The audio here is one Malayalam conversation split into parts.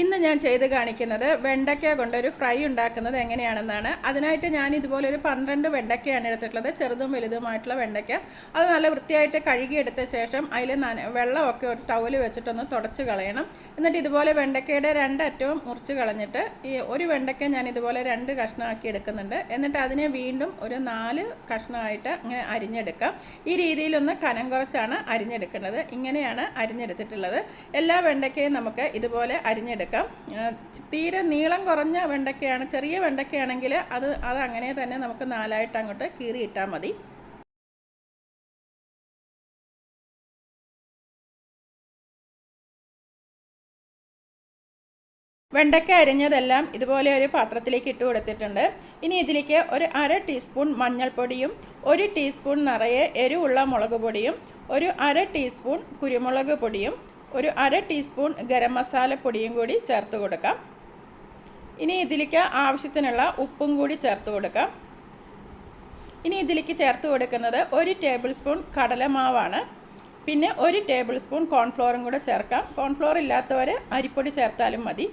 ഇന്ന് ഞാൻ ചെയ്ത് കാണിക്കുന്നത് വെണ്ടയ്ക്ക കൊണ്ടൊരു ഫ്രൈ ഉണ്ടാക്കുന്നത് എങ്ങനെയാണെന്നാണ്. അതിനായിട്ട് ഞാൻ ഇതുപോലെ ഒരു പന്ത്രണ്ട് വെണ്ടയ്ക്കയാണ് എടുത്തിട്ടുള്ളത്. ചെറുതും വലുതുമായിട്ടുള്ള വെണ്ടയ്ക്ക. അത് നല്ല വൃത്തിയായിട്ട് കഴുകിയെടുത്ത ശേഷം അതിൽ വെള്ളമൊക്കെ ഒരു ടവൽ വെച്ചിട്ടൊന്ന് തുടച്ച് കളയണം. എന്നിട്ട് ഇതുപോലെ വെണ്ടയ്ക്കയുടെ രണ്ടറ്റവും മുറിച്ച് കളഞ്ഞിട്ട് ഈ ഒരു വെണ്ടയ്ക്ക ഞാൻ ഇതുപോലെ രണ്ട് കഷ്ണമാക്കി എടുക്കുന്നുണ്ട്. എന്നിട്ട് അതിനെ വീണ്ടും ഒരു നാല് കഷ്ണമായിട്ട് ഇങ്ങനെ അരിഞ്ഞെടുക്കാം. ഈ രീതിയിലൊന്ന് കനം കുറച്ചാണ് അരിഞ്ഞെടുക്കേണ്ടത് ഇങ്ങനെയാണ് അരിഞ്ഞെടുത്തിട്ടുള്ളത്. എല്ലാ വെണ്ടയ്ക്കയും നമുക്ക് ഇതുപോലെ അരിഞ്ഞെടുക്കാം. ആ, തീരെ നീളം കുറഞ്ഞ വെണ്ടയ്ക്കയാണ് ചെറിയ വെണ്ടയ്ക്കയാണെങ്കിൽ അത് അത് അങ്ങനെ തന്നെ നമുക്ക് നാലായിട്ട് അങ്ങോട്ട് കീറിയിട്ടാൽ മതി. വെണ്ടയ്ക്ക അരിഞ്ഞതെല്ലാം ഇതുപോലെ ഒരു പാത്രത്തിലേക്ക് ഇട്ട് കൊടുത്തിട്ടുണ്ട്. ഇനി ഇതിലേക്ക് ഒരു അര ടീസ്പൂൺ മഞ്ഞൾപ്പൊടിയും ഒരു ടീസ്പൂൺ നിറയെ എരിവുള്ള മുളക് പൊടിയും ഒരു അര ടീസ്പൂൺ കുരുമുളക് പൊടിയും ഒരു അര ടീസ്പൂൺ ഗരം മസാല പൊടിയും കൂടി ചേർത്ത് കൊടുക്കാം. ഇനി ഇതിലേക്ക് ആവശ്യത്തിനുള്ള ഉപ്പും കൂടി ചേർത്ത് കൊടുക്കാം. ഇനി ഇതിലേക്ക് ചേർത്ത് കൊടുക്കുന്നത് ഒരു ടേബിൾ സ്പൂൺ കടലമാവാണ് പിന്നെ ഒരു ടേബിൾ സ്പൂൺ കോൺഫ്ലോറും കൂടെ ചേർക്കാം. കോൺഫ്ലോർ ഇല്ലാത്തവർ അരിപ്പൊടി ചേർത്താലും മതി.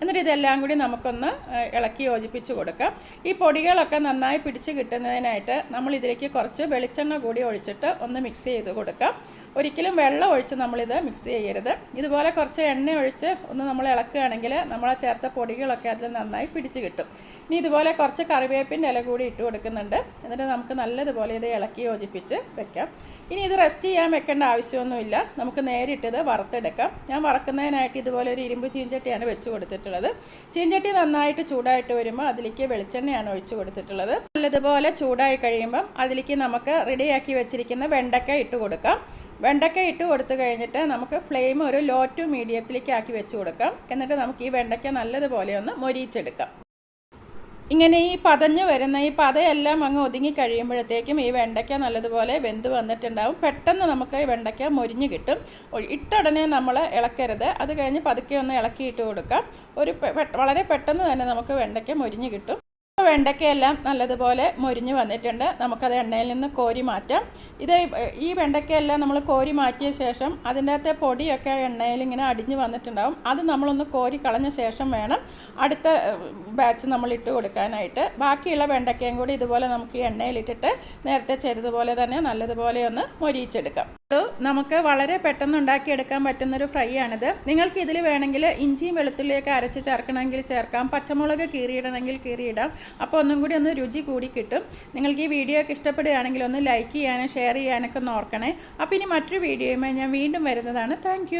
എന്നിട്ട് ഇതെല്ലാം കൂടി നമുക്കൊന്ന് ഇളക്കി യോജിപ്പിച്ച് കൊടുക്കാം. ഈ പൊടികളൊക്കെ നന്നായി പിടിച്ച് കിട്ടുന്നതിനായിട്ട് നമ്മൾ ഇതിലേക്ക് കുറച്ച് വെളിച്ചെണ്ണ കൂടി ഒഴിച്ചിട്ട് ഒന്ന് മിക്സ് ചെയ്ത് കൊടുക്കാം. ഒരിക്കലും വെള്ളം ഒഴിച്ച് നമ്മളിത് മിക്സ് ചെയ്യരുത്. ഇതുപോലെ കുറച്ച് എണ്ണ ഒഴിച്ച് ഒന്ന് നമ്മൾ ഇളക്കുകയാണെങ്കിൽ നമ്മൾ ചേർത്ത പൊടികളൊക്കെ അതിൽ നന്നായി പിടിച്ച് കിട്ടും. ഇനി ഇതുപോലെ കുറച്ച് കറിവേപ്പിന്റെ ഇല കൂടി ഇട്ട് കൊടുക്കുന്നുണ്ട്. എന്നിട്ട് നമുക്ക് നല്ലതുപോലെ ഇത് ഇളക്കി യോജിപ്പിച്ച് വെക്കാം. ഇനി ഇത് റെസ്റ്റ് ചെയ്യാൻ വെക്കേണ്ട ആവശ്യമൊന്നുമില്ല. നമുക്ക് നേരിട്ട് വറുത്തെടുക്കാം. ഞാൻ വറക്കുന്നതിനായിട്ട് ഇതുപോലെ ഒരു ഇരുമ്പ് ചീഞ്ചട്ടിയാണ് വെച്ച് കൊടുത്തിട്ടുള്ളത്. ചീഞ്ചട്ടി നന്നായിട്ട് ചൂടായിട്ട് വരുമ്പോൾ അതിലേക്ക് വെളിച്ചെണ്ണയാണ് ഒഴിച്ചു കൊടുത്തിട്ടുള്ളത്. നല്ലതുപോലെ ചൂടായി കഴിയുമ്പം അതിലേക്ക് നമുക്ക് റെഡിയാക്കി വെച്ചിരിക്കുന്ന വെണ്ടക്ക ഇട്ട് കൊടുക്കാം. വെണ്ടയ്ക്ക ഇട്ട് കൊടുത്തു കഴിഞ്ഞിട്ട് നമുക്ക് ഫ്ലെയിം ഒരു ലോ ടു മീഡിയത്തിലേക്ക് ആക്കി വെച്ച് കൊടുക്കാം. എന്നിട്ട് നമുക്ക് ഈ വെണ്ടയ്ക്ക നല്ലതുപോലെ ഒന്ന് മൊരിയിച്ചെടുക്കാം ഇങ്ങനെ ഈ പതഞ്ഞ് വരുന്ന ഈ പതയെല്ലാം അങ്ങ് ഒതുങ്ങി കഴിയുമ്പോഴത്തേക്കും ഈ വെണ്ടയ്ക്ക നല്ലതുപോലെ വെന്ത് വന്നിട്ടുണ്ടാവും. പെട്ടെന്ന് നമുക്ക് ഈ വെണ്ടയ്ക്ക മൊരിഞ്ഞ് കിട്ടും. ഇട്ടുടനെ നമ്മൾ ഇളക്കരുത്. അത് കഴിഞ്ഞ് പതുക്കെ ഒന്ന് ഇളക്കിയിട്ട് കൊടുക്കാം. ഒരു വളരെ പെട്ടെന്ന് തന്നെ നമുക്ക് വെണ്ടയ്ക്ക മൊരിഞ്ഞ് കിട്ടും. വെണ്ടയ്ക്കയെല്ലാം നല്ലതുപോലെ മൊരിഞ്ഞ് വന്നിട്ടുണ്ട്. നമുക്കത് എണ്ണയിൽ നിന്ന് കോരി മാറ്റാം. ഇത് ഈ വെണ്ടയ്ക്കയെല്ലാം നമ്മൾ കോരി മാറ്റിയ ശേഷം അതിന്റെ അകത്തെ പൊടിയൊക്കെ എണ്ണയിൽ ഇങ്ങനെ അടിഞ്ഞ് വന്നിട്ടുണ്ടാവും. അത് നമ്മളൊന്ന് കോരി കളഞ്ഞ ശേഷം വേണം അടുത്ത ബാച്ച് നമ്മൾ ഇട്ട് കൊടുക്കാനായിട്ട്. ബാക്കിയുള്ള വെണ്ടയ്ക്കയും കൂടി ഇതുപോലെ നമുക്ക് എണ്ണയിലിട്ടിട്ട് നേരത്തെ ചെയ്തതുപോലെ തന്നെ നല്ലതുപോലെ ഒന്ന് മൊരിയിച്ചെടുക്കാം. നമുക്ക് വളരെ പെട്ടെന്ന് ഉണ്ടാക്കിയെടുക്കാൻ പറ്റുന്നൊരു ഫ്രൈ ആണിത് നിങ്ങൾക്ക് ഇതിൽ വേണമെങ്കിൽ ഇഞ്ചിയും വെളുത്തുള്ളിയൊക്കെ അരച്ച് ചേർക്കണമെങ്കിൽ ചേർക്കാം. പച്ചമുളക് കീറിയിടണമെങ്കിൽ കീറിയിടാം. അപ്പോൾ ഒന്നും കൂടി ഒന്ന് രുചി കൂടി കിട്ടും. നിങ്ങൾക്ക് ഈ വീഡിയോ ഒക്കെ ഇഷ്ടപ്പെടുകയാണെങ്കിൽ ഒന്ന് ലൈക്ക് ചെയ്യാനും ഷെയർ ചെയ്യാനൊക്കെ ഒന്ന് ഓർക്കണേ. അപ്പോൾ ഇനി മറ്റൊരു വീഡിയോയുമായി ഞാൻ വീണ്ടും വരുന്നതാണ്. താങ്ക്